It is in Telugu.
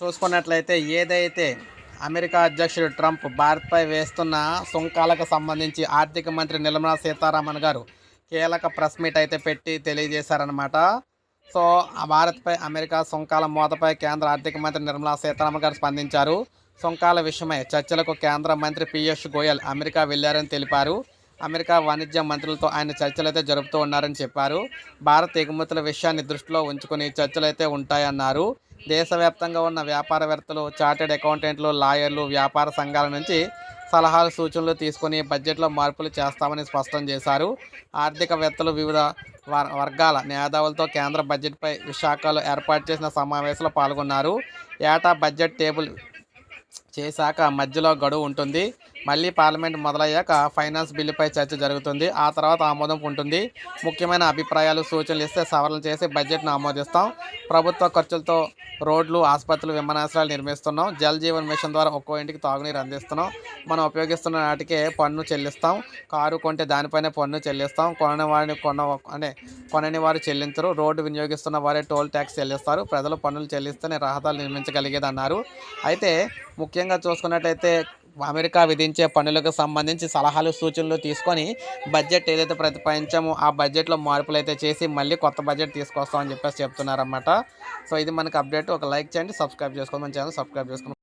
చూసుకున్నట్లయితే ఏదైతే అమెరికా అధ్యక్షుడు ట్రంప్ భారత్పై వేస్తున్న సుంకాలకు సంబంధించి ఆర్థిక మంత్రి నిర్మలా సీతారామన్ గారు కీలక ప్రెస్ మీట్ అయితే పెట్టి తెలియజేశారనమాట సో ఆ భారత్పై అమెరికా సుంకాల మోతపై కేంద్ర ఆర్థిక మంత్రి నిర్మలా సీతారామన్ గారు స్పందించారు. సుంకాల విషయమై చర్చలకు కేంద్ర మంత్రి పీయూష్ గోయల్ అమెరికా వెళ్ళారని తెలిపారు. అమెరికా వాణిజ్య మంత్రులతో ఆయన చర్చలు అయితే జరుపుతూ ఉన్నారని చెప్పారు. భారత్ ఎగుమతుల విషయాన్ని దృష్టిలో ఉంచుకుని చర్చలు అయితే ఉంటాయన్నారు. దేశవ్యాప్తంగా ఉన్న వ్యాపారవేత్తలు చార్టెడ్ అకౌంటెంట్లు లాయర్లు వ్యాపార సంఘాల నుంచి సలహాలు సూచనలు తీసుకుని బడ్జెట్లో మార్పులు చేస్తామని స్పష్టం చేశారు. ఆర్థికవేత్తలు వివిధ వర్- వర్గాల మేధావులతో కేంద్ర బడ్జెట్పై విశాఖలో ఏర్పాటు చేసిన సమావేశంలో పాల్గొన్నారు. ఏటా బడ్జెట్ టేబుల్ చేశాక మధ్యలో గడువు ఉంటుంది. మళ్ళీ పార్లమెంట్ మొదలయ్యాక ఫైనాన్స్ బిల్లుపై చర్చ జరుగుతుంది. ఆ తర్వాత ఆమోదం ఉంటుంది. ముఖ్యమైన అభిప్రాయాలు సూచనలు ఇస్తే సవరణ చేసి బడ్జెట్ను ఆమోదిస్తాం. ప్రభుత్వ ఖర్చులతో రోడ్లు ఆసుపత్రులు విమానాశ్రయాలు నిర్మిస్తున్నాం. జల్ జీవన్ మిషన్ ద్వారా ఒక్కో ఇంటికి తాగునీరు అందిస్తున్నాం. మనం ఉపయోగిస్తున్న నాటికే పన్ను చెల్లిస్తాం. కారు కొంటే దానిపైనే పన్ను చెల్లిస్తాం. కొనని వారిని కొన అంటే కొనని వారు చెల్లించరు. రోడ్డు వినియోగిస్తున్న వారే టోల్ ట్యాక్స్ చెల్లిస్తారు. ప్రజలు పన్నులు చెల్లిస్తేనే రహదారులు నిర్మించగలిగేదన్నారు. అయితే ముఖ్యంగా చూసుకున్నట్టయితే అమెరికా విధించే పనులకు సంబంధించి సలహాలు సూచనలు తీసుకొని బడ్జెట్ ఏదైతే ప్రతిపాదించామో ఆ బడ్జెట్లో మార్పులు అయితే చేసి మళ్ళీ కొత్త బడ్జెట్ తీసుకొస్తామని చెప్పేసి చెప్తున్నారన్నమాట. సో ఇది మనకి అప్డేట్. ఒక లైక్ చేయండి సబ్స్క్రైబ్ చేసుకోండి. మన ఛానల్ సబ్స్క్రైబ్ చేసుకోండి.